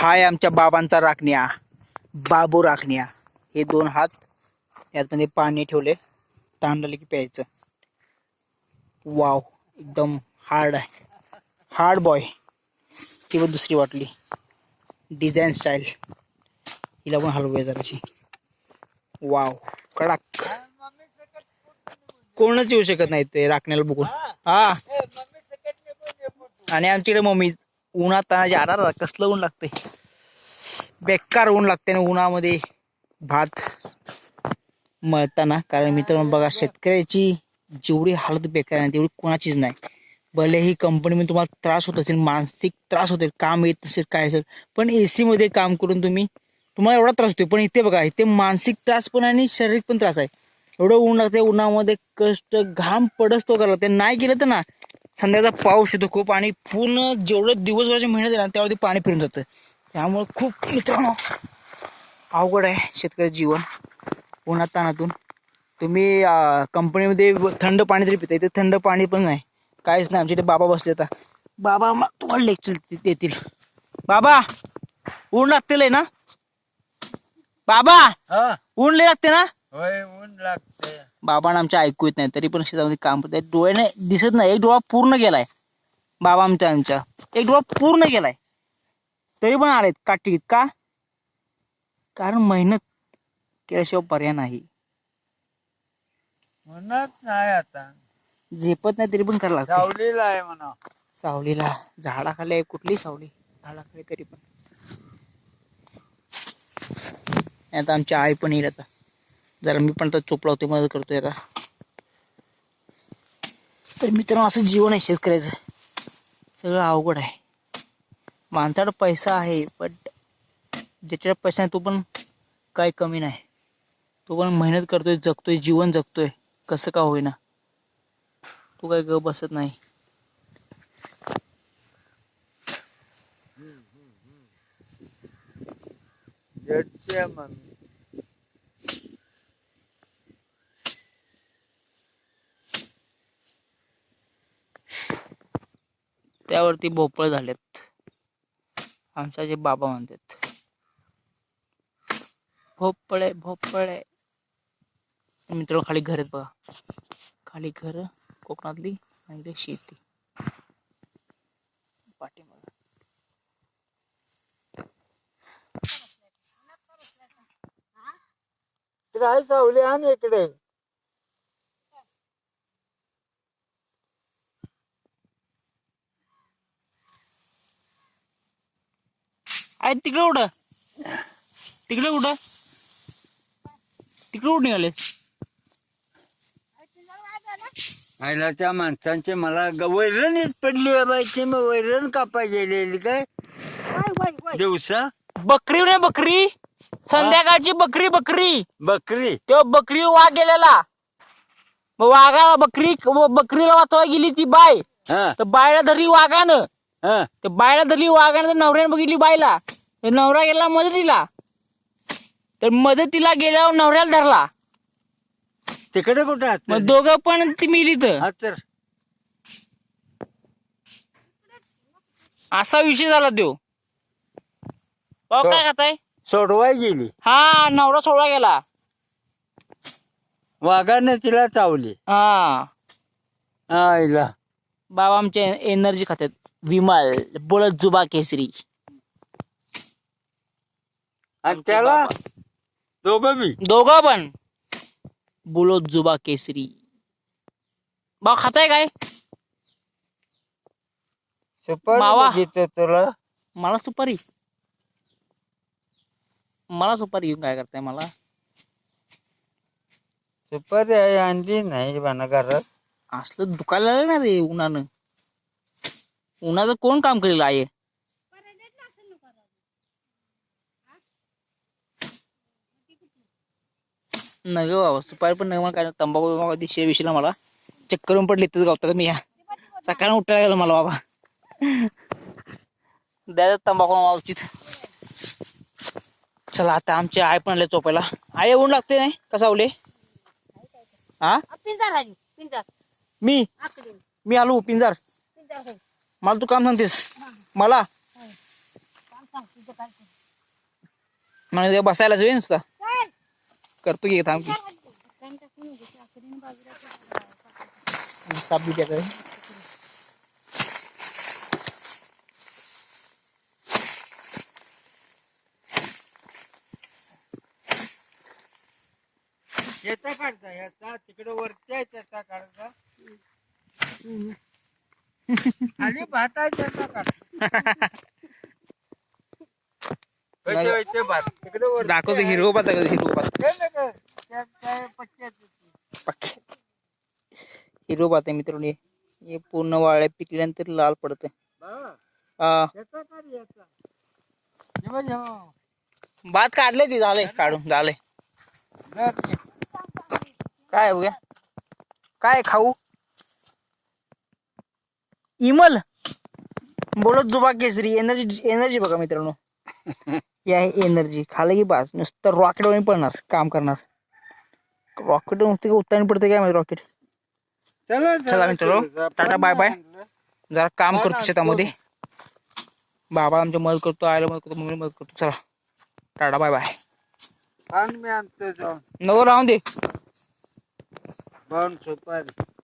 हाय आमच्या बाबांचा राखण्या. बाबू राखण्या. हे दोन हात यातमध्ये पाणी ठेवले. तांडले की प्यायचं. वाव एकदम हार्ड आहे. हार्ड बॉय ती पण दुसरी वाटली. डिझाईन स्टाईल हिला पण हलवूया जराशी. वाव कडक. कोणच येऊ शकत नाही ते राखण्याला बघून. हा. आणि आमच्याकडे मम्मी उन्हात तानाचे आरा कसलं ऊन लागतंय? बेकार ऊन लागते आणि उन्हामध्ये. भात मळताना. कारण मित्रांनो बघा शेतकऱ्याची जेवढी हालत बेकार आहे तेवढी कोणाचीच नाही. भलेही कंपनीमध्ये तुम्हाला त्रास होत असेल मानसिक त्रास होते काम येत नसेल काय असेल पण ए सीमध्ये काम करून तुम्ही तुम्हाला एवढा त्रास होतो पण इथे बघा इथे मानसिक त्रास पण आणि शारीरिक पण त्रास आहे. एवढं ऊन लागते उन्हामध्ये कष्ट घाम पडस तो करायला ते नाही गेलं तर ना संध्याचा पाऊस येतो खूप आणि पूर्ण जेवढं दिवसभराची मेहनत आहे ना त्यावरती पाणी फिरून जातं. त्यामुळे खूप मित्रांनो अवघड आहे शेतकऱ्याचं जीवन. उन्हात तानातून. तुम्ही कंपनीमध्ये थंड पाणी तरी पिता इथे थंड पाणी पण नाही. काहीच नाही. आमच्या इथे बाबा बसले आता. बाबा मग तुम्हाला लेक्चर देतील. बाबा ऊन लागतील ना? बाबा हा. ऊन लय लागते ना? होय ऊन लागते. बाबांना आमच्या ऐकू येत नाही. तरी पण शेतामध्ये काम करतात डोळ्याने दिसत नाही. एक डोळा पूर्ण गेलाय. बाबा आमच्या आमच्या. एक डोळा पूर्ण गेलाय. तरी पण आलेत काठीत का? कारण मेहनत केल्याशिवाय पर्याय नाही. म्हणत नाही आता. झेपत नाही तरी पण करायला लागतं. सावलीला आहे म्हणा. सावलीला. झाडाखाली आहे कुठली सावली? झाडाखाली तरी पण. आता आमची आई पण येईल आता. जरा मी पण आता चोप लावते मदत करतोय आता. तर मित्रांनो असं जीवन आहे शेतकऱ्याचं. सगळं अवघड आहे. माणसाकडे पैसा आहे पण ज्याच्याकडे पैसा आहे तो पण काही कमी नाही. तो पण मेहनत करतोय जगतोय जीवन जगतोय. कसं का होईना. तो काही ग बसत नाही. त्यावरती भोपळ झालेत. आमच्या बाबा म्हणतात. भोपळे भोपळे. मित्र खाली घर आहेत बघा. खाली घर कोकणातली आणि शेती. पाठीमागं. काय सावली आणि इकडे. आहे तिकडे कुठं तिकडे कुठं तिकडे कुठं निघाले. आईला त्या माणसांचे मला ग- वैरणच पडली बाईची मग वैरण कापाय गेलेली काय? दिवसा? बकरी नाही बकरी. संध्याकाळची बकरी बकरी. बकरी? तो बकरी वाघ गेलेला. मग वाघा बकरी बकरीला वाचवा गेली ती बाय. हा. तर बायला धरली वाघानं. हा. तर बायला धरली वाघानं तर नवऱ्याने बघितली बायला. तर नवरा गेला मदतीला. तर मदतीला गेल्यावर नवऱ्याला धरला. तिकडे कुठं आहात मग दोघं पण ती मिली तर हा तर. असा विषय झाला तो. भाऊ काय खाताय सोडवाय गेली. हा नवरा सोडला गेला. वाघाने तिला चावली. हा. आईला. बाबा आमचे एनर्जी खातात विमल बोलत जुबा केसरी. आणि त्याला दोघं बी दोघं पण. बुलोत जुबा केसरी. भाऊ खाताय काय? सुपारी मावा. बघितलं तुला. मला सुपारी. मला सुपारी घेऊन काय करताय मला? सुपारी आहे आणली नाही बना घरात. असलं दुखायला लागलं ना ते उन्हानं. उन्हाचं कोण काम करेल आहे नाही ग बाबा सुपारी पण नाही मला काय तंबाखू बिंबाखू दिशे विषयला मला. चक्कर येऊन पडले इथेच गावतात मी. या सकाळी उठायला गेलं मला बाबा. द्यायचं तंबाखू मला उचित. चला आता आमचे आई पण आले चोपायला आई ऊन लागते नाही? कसा उले हा? मी? मी आलो पिंजार. मला तू काम सांगतेस. मला? ते बसायला जाईल नुसता करतो की थांब की. साप बी त्याकडे याचा काढता याचा तिकडे वरती आहे त्याचा काढता. आणि भात आहे त्याचा काढता कसे व्हायचे भात तिकडे वर दाखवतो हिरवं दाखवतो हिरवं. पक्के हिरवं पात आहे मित्रांनो हे. पूर्ण वाळ्या पिकल्यानंतर लाल पडत हा. भात काढले ती झालंय काढून ते. काय बघा काय खाऊ? इमल. बोलत जुबा केसरी. एनर्जी एनर्जी बघा मित्रांनो. ही आहे एनर्जी खालं की बास. नुसतं रॉकेट वरून पडणार काम करणार. रॉकेट नुसतं का उत्तानी पडते काय माहिती रॉकेट चला चला मित्रांनो, चला. Tata, bye bye. जरा काम हा करतो शेतामध्ये. बाबा आमच्या मदत करतो आयला मदत करतो मम्मी मदत करतो. चला. टाटा बाय बाय नको राहून दे.